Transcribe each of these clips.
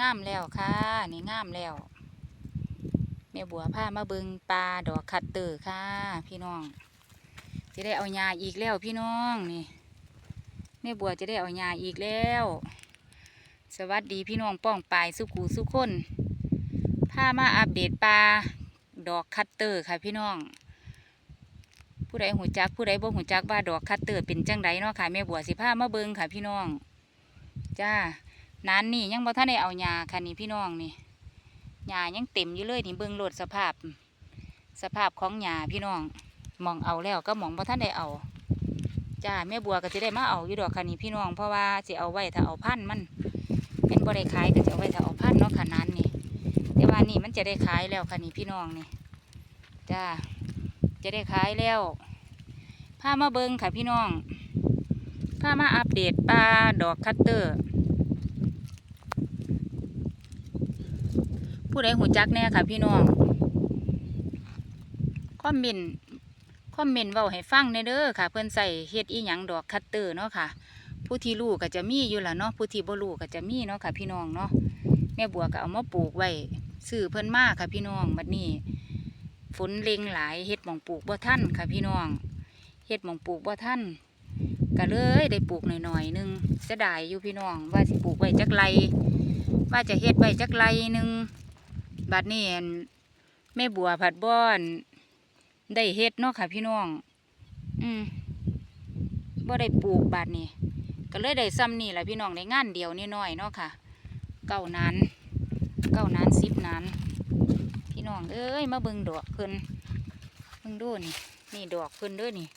งามแล้วค่ะ นี่งามแล้วแม่บัวพามาเบิงปลาดอกคัตเตอร์ค่ะ พี่น้องจะได้เอายาอีกแล้วพี่น้องนี่แม่บัวจะได้เอายาอีกแล้ว สวัสดีพี่น้องป้องปายสุขูสุขคนพามาอัปเดตปลาดอกคัตเตอร์ค่ะพี่น้อง ผู้ใดหูจักผู้ใดบ่หูจักว่าดอกคัตเตอร์เป็นจังไดเนาะค่ะแม่บัวสิพามาเบิงค่ะพี่น้อง จ้า นานนี่ยังบ่ทันได้เอาหญ้าค่ะนี่พี่น้องนี่หญ้ายังเต็มอยู่เลยนี่เบิ่งโหลดสภาพ สภาพของหญ้าพี่น้องมองเอาแล้วก็มองบ่ทันได้เอาจ้าแม่บัวก็จะได้มาเอาอยู่ดอกค่ะนี่พี่น้องเพราะว่าสิเอาไว้ถ้าเอาพันธ์มันเป็นบ่ได้ขายก็จะเอาไว้ถ้าเอาพันธ์เนาะค่ะนั้นนี่แต่ว่านี่มันจะได้ขายแล้วค่ะนี่พี่น้องนี่จ้าจะได้ขายแล้วพามาเบิงค่ะพี่น้องพามาอัปเดตปลาดอกคัตเตอร์ ผู้ใดหูจักแน่ค่ะ พี่น้องคอมเมนต์คอมเมนต์เว้าให้ฟังในเด้อค่ะ เพิ่นใส่เฮ็ดอีหยังดอกคัตเตอร์เนาะค่ะ ผู้ที่รู้ก็จะมีอยู่ล่ะเนาะผู้ที่บ่รู้ก็จะมีเนาะค่ะ พี่น้องเนาะแม่บัวก็เอามาปลูกไว้ซื้อเพิ่นมากค่ะ พี่น้องบัดนี้ฝนเล็งหลายเฮ็ดหมองปลูกบ่ทันค่ะ พี่น้องเฮ็ดหมองปลูกบ่ทันก็เลยได้ปลูกหน่อยๆหนึงเสียดายอยู่พี่น้องว่าสิปลูกไว้จักไรว่าจะเฮ็ดไว้จักไรหนึง บัดนี้อั่นแม่บัวผัดบ้อน ได้เฮ็ดเนาะค่ะ พี่น้อง อืมบ่ได้ปลูกบัดนี้ ก็เลยได้ซ้ำนี่แหละพี่น้องได้งานเดียวนิดหน่อยเนาะค่ะ เก้านานเก้านานสิบนานพี่น้องเอ้ยมาเบิ่งดอกเพิ่นเบิ่งดูนี่ นี่ดอกเพิ่นด้อนี่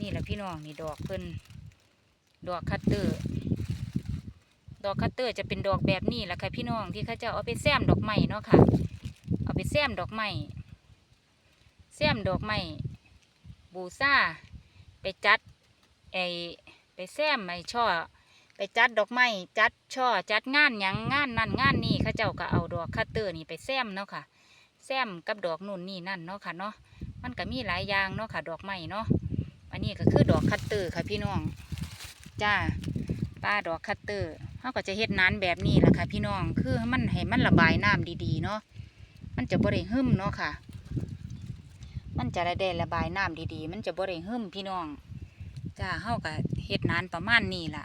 นี่แหละพี่น้องนี่ดอกเพิ่นดอกคัตเตอร์ ดอกคัตเตอร์จะเป็นดอกแบบนี้แหละค่ะพี่น้องที่เขาเจะเอาไปแซมดอกไม้เนาะค่ะ เอาไปแซมดอกไม้แซมดอกไม้บูซ่าไปจัดไอไปแซมไอช่อ ไปจัดดอกไม้จัดช่อจัดงานหยังงานนั่นงานนี่เขาเจ้าก็เอาดอกคัตเตอร์นี่ไปแซมเนาะค่ะแซมกับดอกนู่นนี่นั่นเนาะค่ะเนาะมันก็มีหลายอย่างเนาะค่ะ ดอกไม้เนาะอันนี้ก็คือดอกคัตเตอร์ค่ะพี่น้องจ้าป้าดอกคัตเตอร์ เขาก็จะเฮ็ดนานแบบนี้แหละค่ะพี่น้องคือมันให้มันระบายน้ำดีๆเนาะมันจะบริหึมเนาะค่ะ มันจะได้ระบายน้ำดีๆ มันจะบริหึมพี่น้องจ้าเขาก็เฮ็ดนานประมาณนี้ล่ะ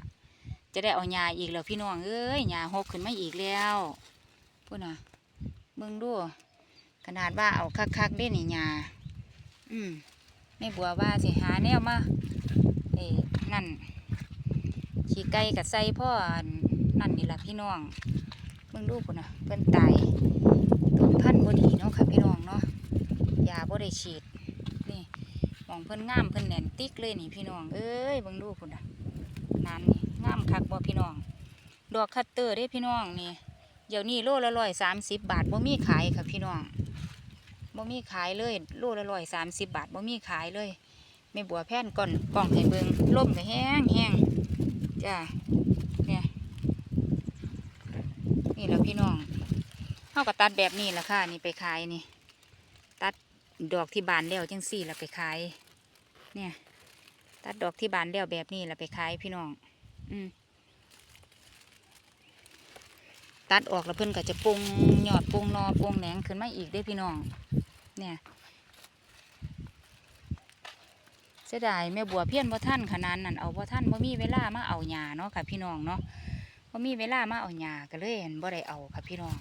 จะได้เอาหญ้าอีกแล้วพี่น้องเอ้ยหญ้าหกขึ้นมาอีกแล้วพูดนะเบิ่งดูขนาดว่าเอาคักๆได้นี่หญ้าอืมแม่บัวว่าสิหาแนวมาเอ้นั่นขี้ไก่กับใส่พ่อ นั่นนี่แหละพี่น้องเบิ่งดูพุ่นนะเพิ่นตายต้นพันธุ์บดีเนาะค่ะพี่น้องเนาะยาบ่ได้ฉีดนี่มองเพิ่นงามเพิ่นแน่นติ๊กเลยนี่พี่น้องเอ้ยเบิ่งดูพุ่นนะนั่นนี่งามคักบ่พี่น้อง ดอกคัตเตอร์เด้พี่น้องนี่เดี๋ยวนี้โลละร้อยสามสิบบาทบ่มีขายค่ะพี่น้องบ่มีขายเลยโลละร้อยสามสิบบาทบ่มีขายเลยแม่บัวแผ่นก่อนกล่องให้เบิงล่มก็แห้งแห้งจ้า นี่แหละพี่น้องเฮาก็ตัดแบบนี้และค่ะ นี่ไปขายนี่ ตัดดอกที่บานแล้วจังสี่ละไปขาย เนี่ย ตัดดอกที่บานแล้วแบบนี้แหละไปขายพี่น้อง อืมตัดออกแล้วเพิ่นก็จะปรุงยอดปรุงนอปรุงแหนงขึ้นมาอีกได้พี่น้อง เนี่ยเสียดายแม่บัวเพี้ยนบ่ท่านขนาดนั้นเอาบ่ท่านบ่มีเวลามาเอาหญ้าเนาะค่ะพี่น้องเนาะ บ่มีเวลามาเอาหญ้าก็เลยเห็นบ่ได้เอาค่ะพี่น้อง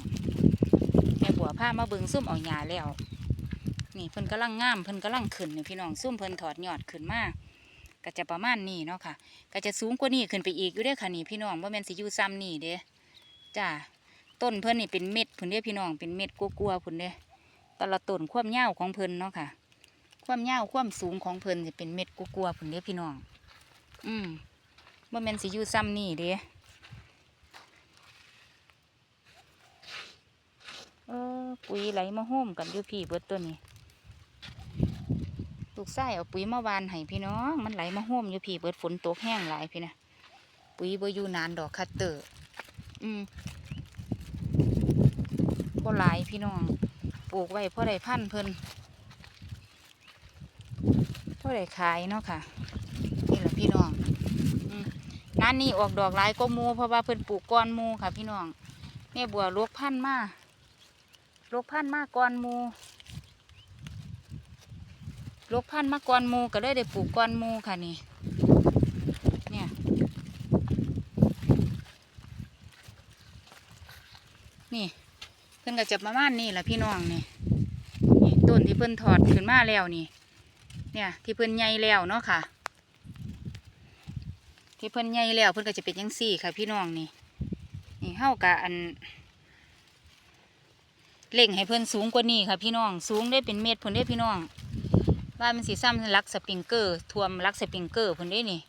แม่บัวพามาเบิ่งซุ่มเอาหญ้าแล้ว นี่เพิ่นกำลังงามเพิ่นกำลังขึ้นนี่พี่น้องซุ่มเพิ่นถอดยอดขึ้นมาก็จะประมาณนี้เนาะค่ะ ก็จะสูงกว่านี้ขึ้นไปอีกอยู่เด้อค่ะนี่พี่น้องว่าแม่นสิอยู่ซ้ำนี่เด้จ้าต้นเพิ่นนี่เป็นเม็ดพุ่นเด้พี่น้องเป็นเม็ดกลัวๆพุ่นเด้แต่ละต้นความยาวของเพิ่นเนาะค่ะ ความยาวความสูงของเพิ่นสิเป็นเม็ดกลัวๆพุ่นเด้พี่น้อง อืมว่าแม่นสิอยู่ซ้ำนี่เด้เออ ปุ๋ยไหลมาโฮมกันอยู่พี่เบิดตัวนี้ลูกไส้เอาปุ๋ยมาวานให้พี่น้องมันไหลมาโฮมอยู่พี่เบิดฝนตกแห้งหลายพี่นะปุ๋ยบอยู่นานดอกคัตเตอร์ อืมบ่หลายพี่น้องปลูกไว้พ่อได้พันธุ์เพิ่นพ่อได้ขายเนาะค่ะนี่แหละพี่น้องนั่นนี่ออกดอกหลายก็มูเพราะว่าเพิ่นปลูกก้อนมูค่ะ พี่น้องแม่บัวลวกพันธุ์มา ลกพันธุ์มาก่อนมูลกพันธุ์มาก่อนมูก็เลยได้ปลูกกอนมูค่ะนี่ เนี่ย นี่ เพิ่นก็จะประมาณนี้แหละพี่น้องนี่นี่ต้นที่เพิ่นถอดขึ้นมาแล้วนี่ เนี่ย ที่เพิ่นใหญ่แล้วเนาะค่ะ ที่เพิ่นใหญ่แล้วเพิ่นก็จะเป็นยังสี่ค่ะ พี่น้องนี่ นี่เฮากะอัน เล่งให้เพิ่อนสูงกว่านี้ค่ะพี่น้องสูงได้เป็นเมตรพิ่นได้พี่น้องว่ามันสีซ้ำลักสปริงเกอร์ทวมลักสปริงเกอร์พิ่นได้นี่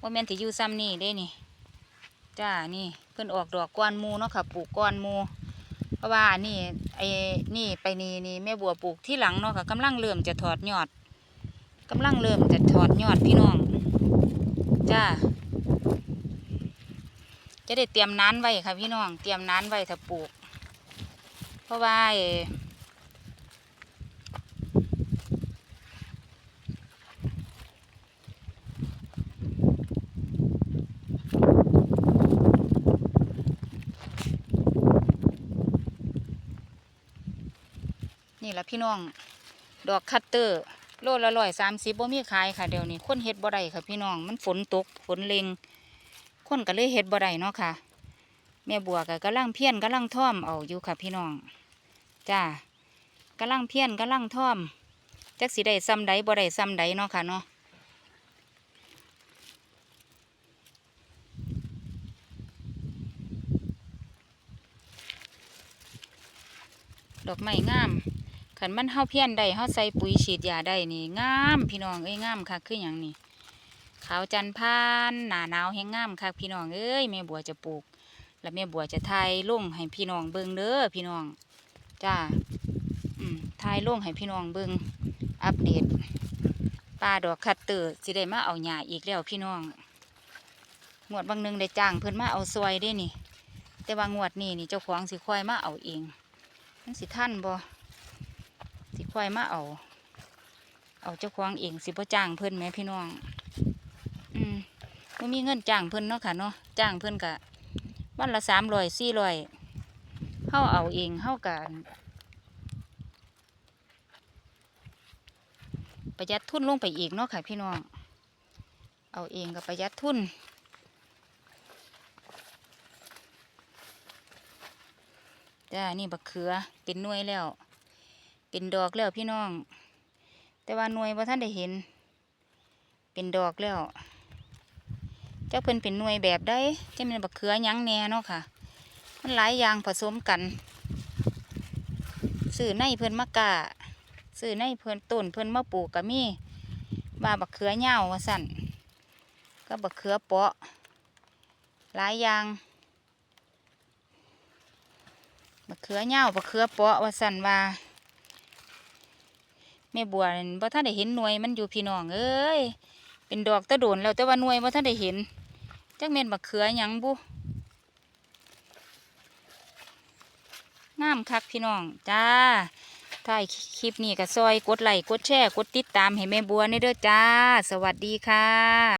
ว่าแม่นที่ยู่ซ้ำนี่ได้นี่จ้านี่เพิ่อนออกดอกก้อนมูเนาะค่ะปลูกก้อนมูเพราะว่านี่ไอ้นี่ไปนี่นี่แม่บัวปลูกที่หลังเนาะค่ะกำลังเริ่มจะถอดยอดกำลังเริ่มจะถอดยอดพี่น้องจ้าจะได้เตรียมน้ำไว้ค่ะพี่น้อง เตรียมน้ำไว้ถ้าปลูก ราะว่านี่แหละพี่น้อง ดอกคัตเตอร์ โลละร้อยสามสิบบ่มีขายค่ะเดี๋ยวนี้คนเฮ็ดบ่ได้ค่ะพี่น้องมันฝนตกฝนเลงคนก็เลยเฮ็ดบ่ได้เนาะค่ะ แม่บัวก็กำลังเพี้ยนกำลังท่อมเอาอยู่ค่ะพี่น้อง จ้ากำลังเพี้ยนกำลังท่อมจักสิได้ซ้ำใดบ่ได้ซ้ำใดเนาะค่ะเนาะดอกไม้งามขันมันเฮาเพี้ยนได้เฮาใส่ปุ๋ยฉีดยาได้นี่งามพี่น้องเอ้ยงามค่ะคืออย่างนี้ขาวจันพานหนาหนาวแห้งงามค่ะพี่น้องเอ้ยแม่บัวจะปลูก แล้วแม่บัวจะไทยลงให้พี่น้องเบิ่งเด้อพี่น้อง จ้าอืมทายลงให้พี่น้องเบิงอัปเดตป้าดอกคัตเตอร์สิได้มาเอาหญ้าอีกแล้วพี่น้องงวดบางนึงได้จ้างเพิ่นมาเอาซอยได้นี่ แต่ว่างวดนี้นี่เจ้าของสิคอยมาเอาเองมันสิท่านบ่สิคอยมาเอา เอาเจ้าของเองสิบ่จ้างเพิ่นแหมพี่น้อง อืมบ่มีเงินจ้างเพิ่นเนาะค่ะเนาะจ้างเพิ่นกะวันละสามร้อยสี่ร้อย เฮาเอาเองเฮากะประหยัดทุนลงไปอีกเนาะค่ะพี่น้อง เอาเองก็ประหยัดทุน จ้า นี่บักเขือ เป็นหน่วยแล้ว เป็นดอกแล้วพี่น้อง แต่ว่าหน่วยบ่ท่านได้เห็น เป็นดอกแล้ว เจ้าเพิ่นเป็นหน่วยแบบได้จะเป็นบักเขือยังแหน่เนาะค่ะ มันหลายอย่างผสมกันซื้อในเพิ่นมากะซื้อในเพิ่นต้นเพิ่นมาปลูกก็มีว่าบักเขือเหย้าว่าสั่นก็บักเขือเปาะหลายอย่างบักเขือเหย้าบักเขือเปาะว่าสั่นว่าแม่บัวบ่ท่านได้เห็นหน่วยมันอยู่พี่น้องเอ้ยเป็นดอกตะโดนแล้วแต่ว่าหน่วยว่าท่านได้เห็นจักเม็นบักเขือหยังบุ งามคักพี่น้องจ้าถ่ายคลิปนี้ก็ซอยกดไลค์กดแชร์กดติดตามให้แม่บัวในเด้อจ้า สวัสดีค่ะ